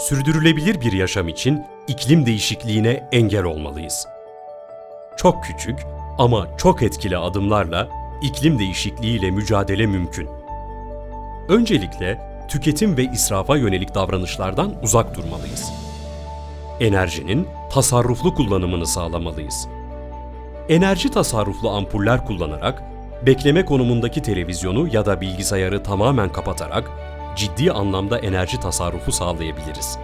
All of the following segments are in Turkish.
sürdürülebilir bir yaşam için iklim değişikliğine engel olmalıyız. Çok küçük ama çok etkili adımlarla iklim değişikliğiyle mücadele mümkün. Öncelikle tüketim ve israfa yönelik davranışlardan uzak durmalıyız. Enerjinin tasarruflu kullanımını sağlamalıyız. Enerji tasarruflu ampuller kullanarak bekleme konumundaki televizyonu ya da bilgisayarı tamamen kapatarak ciddi anlamda enerji tasarrufu sağlayabiliriz.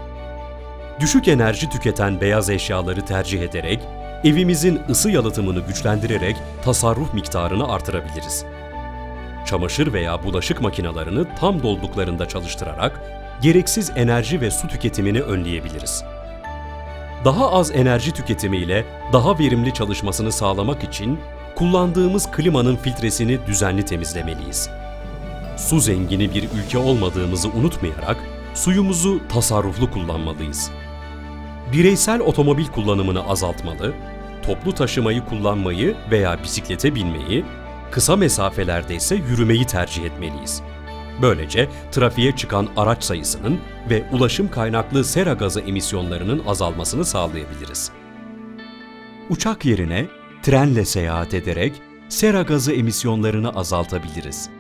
Düşük enerji tüketen beyaz eşyaları tercih ederek evimizin ısı yalıtımını güçlendirerek tasarruf miktarını artırabiliriz. Çamaşır veya bulaşık makinalarını tam dolduklarında çalıştırarak gereksiz enerji ve su tüketimini önleyebiliriz. Daha az enerji tüketimiyle daha verimli çalışmasını sağlamak için kullandığımız klimanın filtresini düzenli temizlemeliyiz. Su zengini bir ülke olmadığımızı unutmayarak suyumuzu tasarruflu kullanmalıyız. Bireysel otomobil kullanımını azaltmalı, toplu taşımayı kullanmayı veya bisiklete binmeyi, kısa mesafelerde ise yürümeyi tercih etmeliyiz. Böylece trafiğe çıkan araç sayısının ve ulaşım kaynaklı sera gazı emisyonlarının azalmasını sağlayabiliriz. Uçak yerine trenle seyahat ederek sera gazı emisyonlarını azaltabiliriz.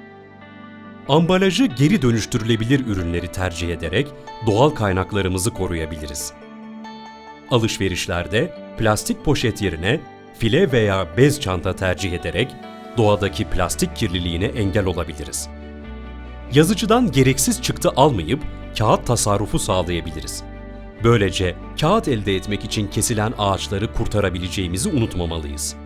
Ambalajı geri dönüştürülebilir ürünleri tercih ederek doğal kaynaklarımızı koruyabiliriz. Alışverişlerde plastik poşet yerine file veya bez çanta tercih ederek doğadaki plastik kirliliğine engel olabiliriz. Yazıcıdan gereksiz çıktı almayıp kağıt tasarrufu sağlayabiliriz. Böylece kağıt elde etmek için kesilen ağaçları kurtarabileceğimizi unutmamalıyız.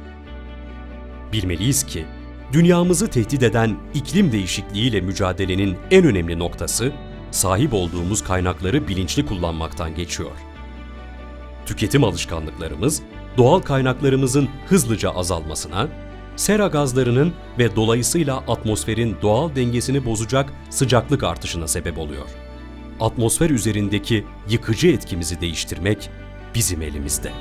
Bilmeliyiz ki dünyamızı tehdit eden iklim değişikliğiyle mücadelenin en önemli noktası sahip olduğumuz kaynakları bilinçli kullanmaktan geçiyor. Tüketim alışkanlıklarımız doğal kaynaklarımızın hızlıca azalmasına, sera gazlarının ve dolayısıyla atmosferin doğal dengesini bozacak sıcaklık artışına sebep oluyor. Atmosfer üzerindeki yıkıcı etkimizi değiştirmek bizim elimizde.